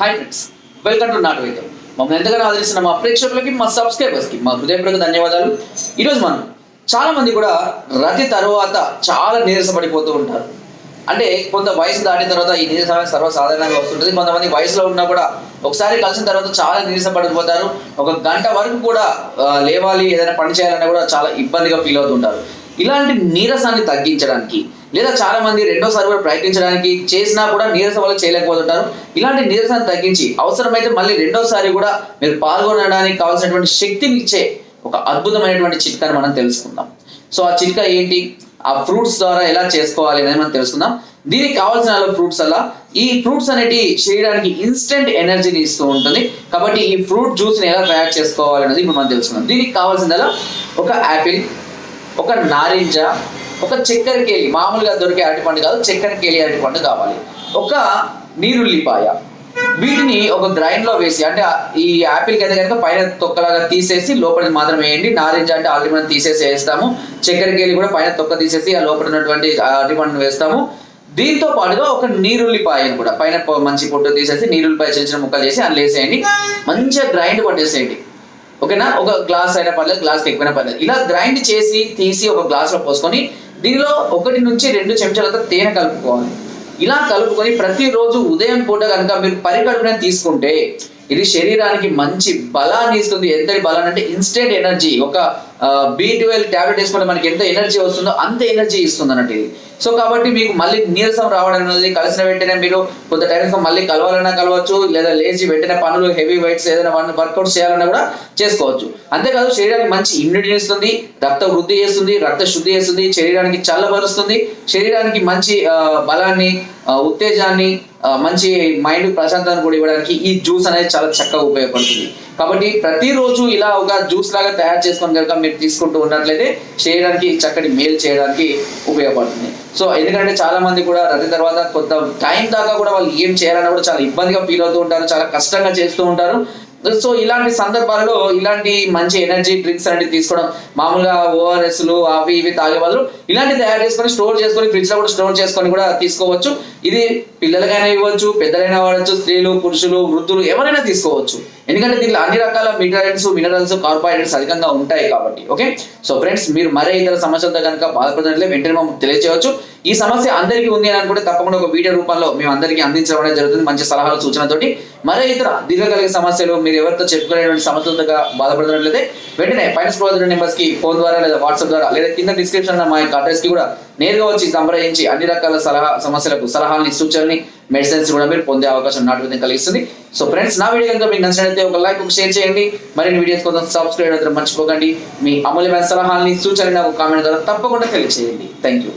Hi friends welcome to నాట్ వైద్యం మమ్మల్ని ఎంతగానో ఆదరిస్తున్న మా ప్రేక్షకులకి మా సబ్స్క్రైబర్స్కి మా హృదయపూర్వక ధన్యవాదాలు. ఈరోజు మనం చాలా మంది కూడా రతి తర్వాత చాలా నీరసపడిపోతూ ఉంటారు. అంటే కొంత వయసు దాటిన తర్వాత ఈ నీరసం సర్వసాధారణంగా వస్తుంటుంది. కొంతమంది వయసులో ఉన్నా కూడా ఒకసారి కలిసిన తర్వాత చాలా నీరసపడిపోతారు. ఒక గంట వరకు కూడా లేవాలి ఏదైనా పని చేయాలన్నా కూడా చాలా ఇబ్బందిగా ఫీల్ అవుతుంటారు. ఇలాంటి నీరసాన్ని తగ్గించడానికి లేదా చాలా మంది రెండోసారి కూడా ప్రయత్నించడానికి చేసినా కూడా నీరసం వల్ల చేయలేకపోతుంటారు. ఇలాంటి నీరసాన్ని తగ్గించి అవసరమైతే మళ్ళీ రెండోసారి కూడా మీరు పాల్గొనడానికి కావాల్సినటువంటి శక్తిని ఇచ్చే ఒక అద్భుతమైనటువంటి చిట్కాని మనం తెలుసుకుందాం. సో ఆ చిట్కా ఏంటి? ఆ ఫ్రూట్స్ ద్వారా ఎలా చేసుకోవాలి అనేది మనం తెలుసుకుందాం. దీనికి కావాల్సిన ఫ్రూట్స్ అలా. ఈ ఫ్రూట్స్ అనేటి శరీరానికి ఇన్స్టెంట్ ఎనర్జీని ఇస్తూ ఉంటుంది. కాబట్టి ఈ ఫ్రూట్ జ్యూస్ని ఎలా తయారు చేసుకోవాలి అనేది ఇప్పుడు మనం తెలుసుకుందాం. దీనికి కావాల్సిందల్లా ఒక యాపిల్ ఒక నారింజ ఒక చక్కెర కేలి మామూలుగా దొరికే అరటిపండు కాదు చక్కెర కేలి అరటిపండు కావాలి. ఒక నీరుల్లిపాయ. వీటిని ఒక గ్రైండ్లో వేసి అంటే ఈ యాపిల్ అయితే కనుక పైన తొక్కలాగా తీసేసి లోపలికి మాత్రం వేయండి. నారింజ అంటే ఆల్రెడీ మనం తీసేసి వేస్తాము. చక్కెర కేలి కూడా పైన తొక్క తీసేసి ఆ లోపల ఉన్నటువంటి అరటిపండును వేస్తాము. దీంతో పాటుగా ఒక నీరుల్లిపాయను కూడా పైన మంచి పొట్టు తీసేసి నీరుల్లిపాయ చిన్న చిన్న ముక్కలు చేసి అందులో వేసేయండి. మంచిగా గ్రైండ్ పట్టేసేయండి ఓకేనా? ఒక గ్లాస్ అయినా పర్లేదు గ్లాస్కి ఎక్కువైనా పర్లేదు. ఇలా గ్రైండ్ చేసి తీసి ఒక గ్లాస్లో పోసుకొని దీనిలో ఒకటి నుంచి రెండు చెంచాలంతా తేనె కలుపుకోవాలి. ఇలా కలుపుకొని ప్రతిరోజు ఉదయం పూట కనుక మీరు పరికల్పన తీసుకుంటే ఇది శరీరానికి మంచి బలాన్ని ఇస్తుంది. ఎంత బలాన్ని అంటే ఇన్స్టెంట్ ఎనర్జీ ఒక బి ట్వెల్వ్ ట్యాబ్లెట్ వేసుకుంటే మనకి ఎంత ఎనర్జీ వస్తుందో అంత ఎనర్జీ ఇస్తుంది అన్నట్టు ఇది. సో కాబట్టి మీకు మళ్ళీ నీరసం రావడం అనేది కలిసిన వెంటనే మీరు కొంత టైం మళ్ళీ కలవాలన్నా కలవచ్చు లేదా లేచి వెంటనే పనులు హెవీ వెయిట్స్ ఏదైనా వర్కౌట్ చేయాలన్నా కూడా చేసుకోవచ్చు. అంతేకాదు శరీరానికి మంచి ఇమ్యూనిటీ ఇస్తుంది రక్త వృద్ధి చేస్తుంది రక్త శుద్ధి చేస్తుంది శరీరానికి చల్లబరుస్తుంది. శరీరానికి మంచి బలాన్ని ఉత్తేజాన్ని మంచి మైండ్ ప్రశాంతతను కూడా ఇవ్వడానికి ఈ జ్యూస్ అనేది చాలా చక్కగా ఉపయోగపడుతుంది. కాబట్టి ప్రతిరోజు ఇలా ఒక జ్యూస్ లాగా తయారు చేసుకొని కనుక మీరు తీసుకుంటూ ఉన్నట్లయితే చేయడానికి చక్కటి మేలు చేయడానికి ఉపయోగపడుతుంది. సో ఎందుకంటే చాలా మంది కూడా రతి తర్వాత కొంత టైం దాకా కూడా వాళ్ళు ఏం చేయాలన్నా కూడా చాలా ఇబ్బందిగా ఫీల్ అవుతూ ఉంటారు చాలా కష్టంగా చేస్తూ ఉంటారు. సో ఇలాంటి సందర్భాలలో ఇలాంటి మంచి ఎనర్జీ డ్రింక్స్ అనేవి తీసుకోవడం మామూలుగా ఓఆర్ఎస్లు అవి ఇవి తాగే బదులు ఇలాంటి తయారు చేసుకొని స్టోర్ చేసుకొని ఫ్రిడ్జ్లో కూడా స్టోర్ చేసుకొని కూడా తీసుకోవచ్చు. ఇది పిల్లలకైనా ఇవ్వచ్చు పెద్దలైనా వాడచ్చు స్త్రీలు పురుషులు వృద్ధులు ఎవరైనా తీసుకోవచ్చు. ఎందుకంటే దీంట్లో అన్ని రకాల మినరల్స్ మినరల్స్ కార్బోహైడ్రేట్స్ అధికంగా ఉంటాయి కాబట్టి ఓకే సో ఫ్రెండ్స్ మీరు మరే ఇతర సమస్యలతో కనుక బాధపడినట్లే వెంటనే మాకు తెలియజేయవచ్చు ఈ సమస్య అందరికీ ఉంది అని అనుకుంటే తప్పకుండా ఒక వీడియో రూపంలో మేము అందరికీ అందించడం జరుగుతుంది. మంచి సలహాలు సూచనతోటి మరే ఇతర దీర్ఘకాలిక సమస్యలు మీరు ఎవరితో చెప్పుకునేటువంటి సమస్యలతో బాధపడుతున్నట్లయితే వెంటనే ఫైనాన్స్ స్క్రోల్ నెంబర్స్కి ఫోన్ ద్వారా లేదా వాట్సాప్ ద్వారా లేదా కింద డిస్క్రిప్షన్ మా యొక్క అడ్రస్కి కూడా నేరుగా వచ్చి సంప్రదించి అన్ని రకాల సలహా సమస్యలకు సలహాలని సూచనని మెడిసిన్స్ కూడా మీరు పొందే అవకాశం నాటు విధంగా కలిగిస్తుంది. సో ఫ్రెండ్స్ నా వీడియో కనుక మీకు నచ్చినట్లయితే ఒక లైక్ ఒక షేర్ చేయండి. మరిన్ని వీడియోస్ కోసం సబ్స్క్రైబ్ అయితే మర్చిపోకండి. మీ అమూల్యమైన సలహాలని సూచనని నాకు కామెంట్ ద్వారా తప్పకుండా తెలియజేయండి థ్యాంక్ యూ